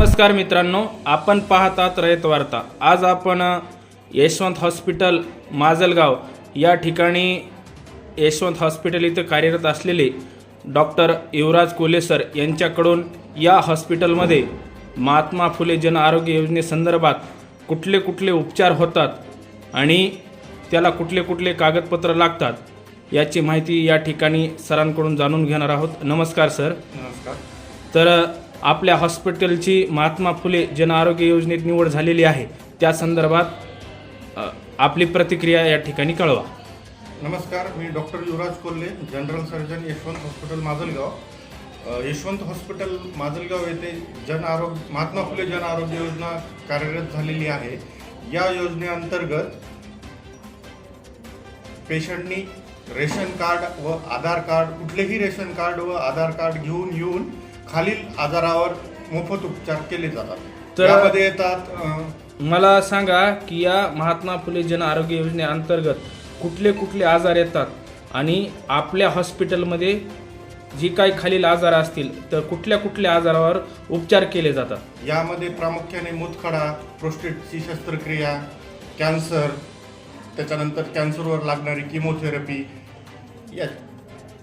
नमस्कार मित्रांनो आपण पाहतात रयत वार्ता. आज आपण यशवंत हॉस्पिटल माजलगाव या ठिकाणी यशवंत हॉस्पिटल इथं कार्यरत असलेले डॉक्टर युवराज कोले सर यांच्याकडून या हॉस्पिटलमध्ये महात्मा फुले जन आरोग्य योजनेसंदर्भात कुठले कुठले उपचार होतात आणि त्याला कुठले कुठले कागदपत्र लागतात याची माहिती या ठिकाणी सरांकडून जाणून घेणार आहोत. नमस्कार सर. नमस्कार. तर आपल्या हॉस्पिटलची महात्मा फुले जन आरोग्य योजनेत निवड झालेली आहे. त्या संदर्भात आपली प्रतिक्रिया या ठिकाणी कळवा. नमस्कार मी doctor Yuvraj Kolhe general surgeon Yashwant hospital Majalgaon. Yashwant hospital Majalgaon येथे जन आरोग्य महात्मा फुले जन आरोग्य योजना कार्यरत झालेली आहे. या योजनेअंतर्गत पेशंटनी रेशन कार्ड व आधार कार्ड कुठलेही रेशन कार्ड व आधार कार्ड घेऊन येऊन खालील आजारावर मोफत उपचार केले जातात. तर- यामध्ये येतात अ, मला सांगा की या महात्मा फुले जन आरोग्य योजनेअंतर्गत कुठले कुठले आजार येतात? आणि आपल्या हॉस्पिटलमध्ये जी काही खालील आजार असतील तर कुठल्या कुठल्या आजारावर उपचार केले जातात? यामध्ये प्रामुख्याने मूतखडा प्रोस्टेटची शस्त्रक्रिया कॅन्सर त्याच्यानंतर कॅन्सरवर लागणारी किमोथेरपी या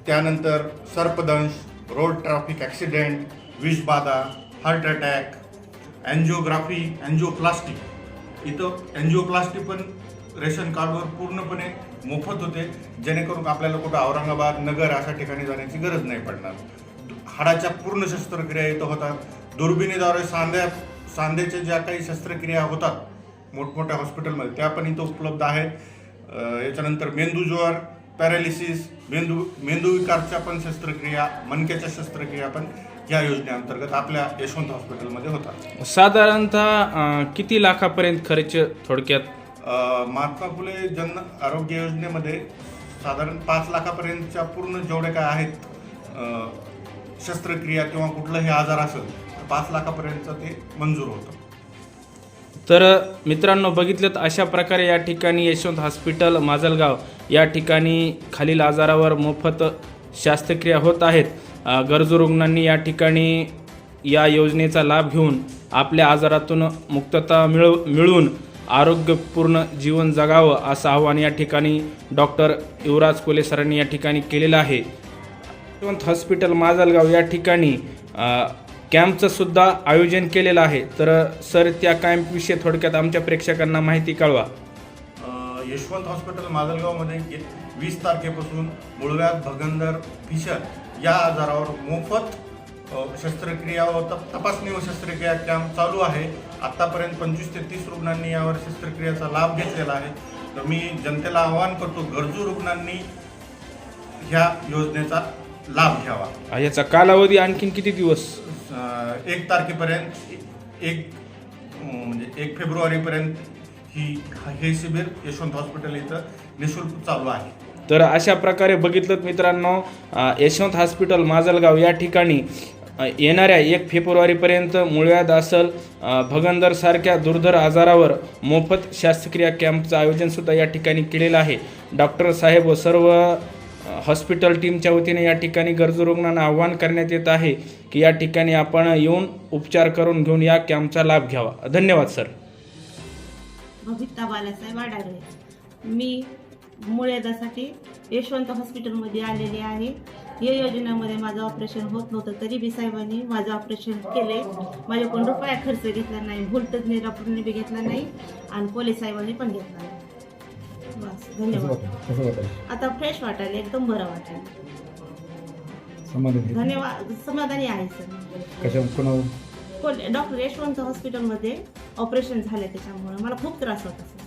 त्यानंतर सर्पदंश रोड ट्रॅफिक ॲक्सिडेंट विषबाधा हार्ट अटॅक अँजिओग्राफी अँजिओप्लास्टी इथं अँजिओप्लास्टी पण रेशन कार्डवर पूर्णपणे मोफत होते जेणेकरून आपल्याला कुठं औरंगाबाद नगर अशा ठिकाणी जाण्याची गरज नाही पडणार. हाडाच्या पूर्ण शस्त्रक्रिया इथं होतात. दुर्बिणीद्वारे सांध्या सांध्याच्या ज्या काही शस्त्रक्रिया होतात मोठमोठ्या हॉस्पिटलमध्ये त्या पण इथं उपलब्ध आहेत. याच्यानंतर मेंदूज्वर पॅरालिसिस मेंदू मेंदू विकारच्या पण शस्त्रक्रिया मणक्याच्या शस्त्रक्रिया पण या योजनेअंतर्गत आपल्या यशवंत हॉस्पिटलमध्ये होतात. साधारणतः किती लाखापर्यंत खर्च थोडक्यात? महात्मा फुले जन आरोग्य योजनेमध्ये साधारण पाच लाखापर्यंतच्या पूर्ण जेवढे काय आहेत शस्त्रक्रिया किंवा कुठलाही आजार असेल तर पाच लाखापर्यंतचं ते मंजूर होतं. तर मित्रांनो बघितलं तर अशा प्रकारे या ठिकाणी यशवंत हॉस्पिटल माजलगाव या ठिकाणी खालील आजारावर मोफत शास्त्रक्रिया होत आहेत. गरजू रुग्णांनी या ठिकाणी या योजनेचा लाभ घेऊन आपल्या आजारातून मुक्तता मिळव मिळवून आरोग्यपूर्ण जीवन जगावं असं आव्हान या ठिकाणी डॉक्टर युवराज कोले सरांनी या ठिकाणी केलेलं आहे. यशवंत हॉस्पिटल माजलगाव या ठिकाणी अ, कॅम्पचं सुद्धा आयोजन केलेलं आहे. तर सर त्या कॅम्पविषयी थोडक्यात आमच्या प्रेक्षकांना माहिती कळवा. यशवंत हॉस्पिटल माजलगावमध्ये वीस तारखेपासून मुळव्याध भगंदर फिशर या आजारावर मोफत शस्त्रक्रिया व तप- तपासणी व शस्त्रक्रिया कॅम्प चालू आहे. आत्तापर्यंत पंचवीस ते तीस रुग्णांनी यावर शस्त्रक्रियेचा लाभ घेतलेला आहे. तर मी जनतेला आवाहन करतो गरजू रुग्णांनी ह्या योजनेचा लाभ घ्यावा. याचा कालावधी आणखीन किती दिवस? एक तारखेपर्यंत एक म्हणजे एक फेब्रुवारीपर्यंत ही हे शिबिर यशवंत हॉस्पिटल इथं निशुल्क चालू आहे. तर अशा प्रकारे बघितलं मित्रांनो यशवंत हॉस्पिटल माजलगाव या ठिकाणी येणाऱ्या एक फेब्रुवारीपर्यंत मुळव्याध असल भगंदरसारख्या दुर्धर आजारावर मोफत शास्त्रक्रिया कॅम्पचं आयोजनसुद्धा या ठिकाणी केलेलं आहे. डॉक्टर साहेब व सर्व हॉस्पिटल टीमच्या वतीने या ठिकाणी गरजू रुग्णांना आव्हान करण्यात येत आहे की या ठिकाणी आपण येऊन उपचार करून घेऊन या कॅम्पचा लाभ घ्यावा. धन्यवाद सर. बबिता बालासाहेब आडागळे मी मुळेदासाठी यशवंत हॉस्पिटलमध्ये आलेले आहे. या योजनेमध्ये माझं ऑपरेशन होत नव्हतं तरी बी साहेबांनी माझं ऑपरेशन केले माझ्याकडून रुपया खर्च घेतला नाही भूलतज्ञ डॉक्टरने बी घेतला नाही आणि पोलीस साहेबांनी पण घेतला नाही. बस धन्यवाद. आता फ्रेश वाटायला एकदम बरं वाटायला. समाधान धन्यवाद समाधानी आहे सर. कशा कोणा डॉक्टर यशवंत हॉस्पिटलमध्ये ऑपरेशन झालं त्याच्यामुळे. मला खूप त्रास होता सर